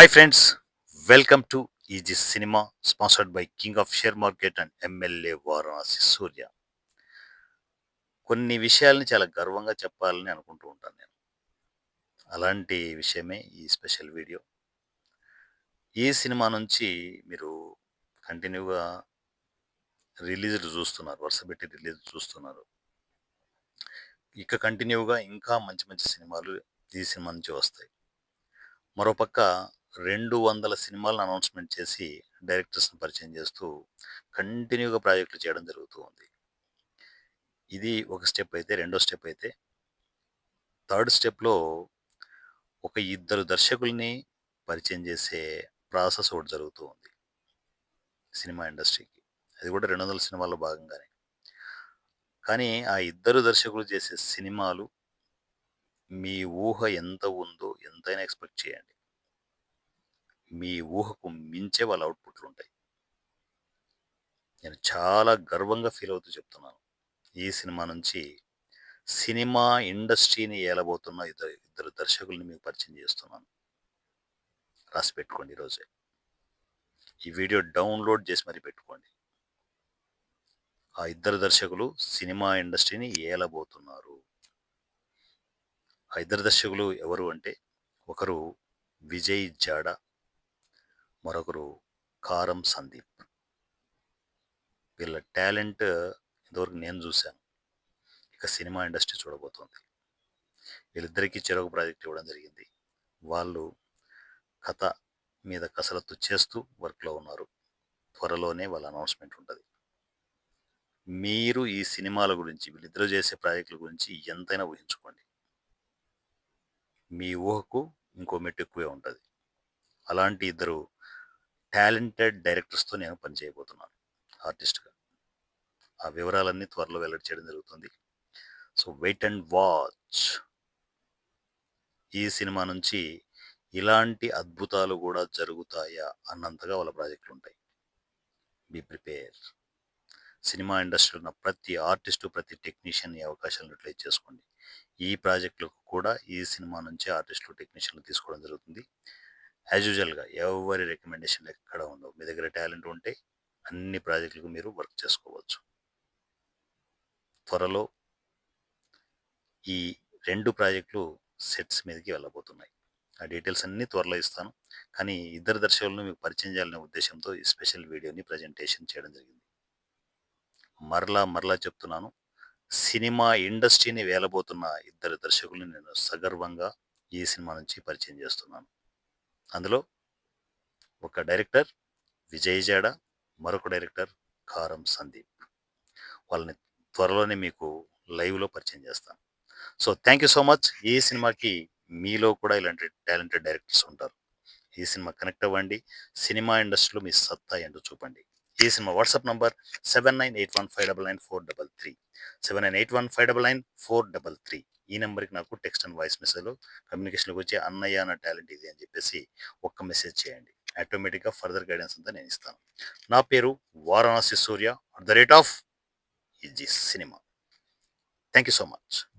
Hi friends welcome to easy cinema sponsored by king of share market and MLA Varanasi Surya కొన్ని విషయాల్ని చాలా గర్వంగా చెప్పాలని అనుకుంటూ ఉంటాను నేను. అలాంటి విషయమే ఈ స్పెషల్ వీడియో ఈ సినిమా నుంచి మీరు కంటిన్యూగా రిలీజ్ చూస్తున్నారు వరుస పెట్టి రిలీజ్ చూస్తున్నారు. ఇక కంటిన్యూగా ఇంకా మంచి మంచి సినిమాలు ఈ సినిమా నుంచి వస్తాయి. మరోపక్క రెండు వందల సినిమాలను అనౌన్స్మెంట్ చేసి డైరెక్టర్స్ని పరిచయం చేస్తూ కంటిన్యూగా ప్రాజెక్టులు చేయడం జరుగుతూ ఉంది. ఇది ఒక స్టెప్ అయితే రెండో స్టెప్ అయితే థర్డ్ స్టెప్లో ఒక ఇద్దరు దర్శకుల్ని పరిచయం చేసే ప్రాసెస్ ఒకటి జరుగుతూ ఉంది సినిమా ఇండస్ట్రీకి. అది కూడా రెండు వందల సినిమాల్లో భాగంగానే. కానీ ఆ ఇద్దరు దర్శకులు చేసే సినిమాలు మీ ఊహ ఎంత ఉందో ఎంతైనా ఎక్స్పెక్ట్ చేయండి. మీ ఊహకు మించే వాళ్ళ అవుట్పుట్లు ఉంటాయి. నేను చాలా గర్వంగా ఫీల్ అవుతూ చెప్తున్నాను. ఈ సినిమా నుంచి సినిమా ఇండస్ట్రీని ఏలబోతున్న ఇద్దరు ఇద్దరు దర్శకుల్ని మీకు పరిచయం చేస్తున్నాను. రాసి పెట్టుకోండి ఈరోజే. ఈ వీడియో డౌన్లోడ్ చేసి మరీ పెట్టుకోండి. ఆ ఇద్దరు దర్శకులు సినిమా ఇండస్ట్రీని ఏలబోతున్నారు. ఆ ఇద్దరు దర్శకులు ఎవరు అంటే ఒకరు విజయ్ జాడా మరొకరు కారం సందీప్. వీళ్ళ టాలెంట్ ఇంతవరకు నేను చూశాను. ఇక సినిమా ఇండస్ట్రీ చూడబోతోంది. వీళ్ళిద్దరికీ చెరొక ప్రాజెక్ట్ ఇవ్వడం జరిగింది. వాళ్ళు కథ మీద కసరత్తు చేస్తూ వర్క్లో ఉన్నారు. త్వరలోనే వాళ్ళ అనౌన్స్మెంట్ ఉంటుంది. మీరు ఈ సినిమాల గురించి వీళ్ళిద్దరూ చేసే ప్రాజెక్టుల గురించి ఎంతైనా ఊహించుకోండి. మీ ఊహకు ఇంకో మెట్టు ఎక్కువే ఉంటుంది. అలాంటి ఇద్దరు టాలెంటెడ్ డైరెక్టర్స్తో నేను పనిచేయబోతున్నాను ఆర్టిస్ట్గా. ఆ వివరాలన్నీ త్వరలో వెల్లడి చేయడం జరుగుతుంది. So wait and watch. ఈ సినిమా నుంచి ఇలాంటి అద్భుతాలు కూడా జరుగుతాయా అన్నంతగా వాళ్ళ ప్రాజెక్టులు ఉంటాయి. Be prepare. సినిమా ఇండస్ట్రీలో ఉన్న ప్రతి ఆర్టిస్టు ప్రతి టెక్నీషియన్ ఈ అవకాశాలను యూటిలైజ్ చేసుకోండి. ఈ ప్రాజెక్టులకు కూడా ఈ సినిమా నుంచి ఆర్టిస్టులు టెక్నీషియన్లు తీసుకోవడం జరుగుతుంది. యాజ్ యూజువల్గా ఎవరి రికమెండేషన్ ఎక్కడ ఉండవు మీ దగ్గర టాలెంట్ ఉంటే అన్ని ప్రాజెక్టులకు మీరు వర్క్ చేసుకోవచ్చు. త్వరలో ఈ రెండు ప్రాజెక్టులు సెట్స్ మీదకి వెళ్ళబోతున్నాయి. ఆ డీటెయిల్స్ అన్నీ త్వరలో ఇస్తాను. కానీ ఇద్దరు దర్శకులను మీకు పరిచయం చేయాలనే ఉద్దేశంతో ఈ స్పెషల్ వీడియోని ప్రజెంటేషన్ చేయడం జరిగింది. మరలా మరలా చెప్తున్నాను. సినిమా ఇండస్ట్రీని వేలబోతున్న ఇద్దరు దర్శకుల్ని నేను సగర్వంగా ఈ సినిమా నుంచి పరిచయం చేస్తున్నాను. అందులో ఒక డైరెక్టర్ విజయ్ జాడ మరొక డైరెక్టర్ కారం సందీప్. వాళ్ళని త్వరలోనే మీకు లైవ్లో పరిచయం చేస్తాను so thank you so much. ఈ సినిమాకి మీలో కూడా ఇలాంటి టాలెంటెడ్ డైరెక్టర్స్ ఉంటారు. ఈ సినిమా కనెక్ట్ అవ్వండి. సినిమా ఇండస్ట్రీలో మీ సత్తా ఏంటో చూపండి. ఈ cinema WhatsApp number seven nine eight one five double nine four double three. Seven nine eight one five double nine four double three. ఈ నెంబర్కి నాకు టెక్స్ట్ అండ్ వాయిస్ మెసేజ్లో కమ్యూనికేషన్లోకి వచ్చి అన్నయ్య అన్న టాలెంట్ ఇది అని చెప్పేసి ఒక్క మెసేజ్ చేయండి. ఆటోమేటిక్గా ఫర్దర్ గైడెన్స్ అంతా నేను ఇస్తాను. నా పేరు Varanasi Surya at the rate of easy cinema. Thank you so much.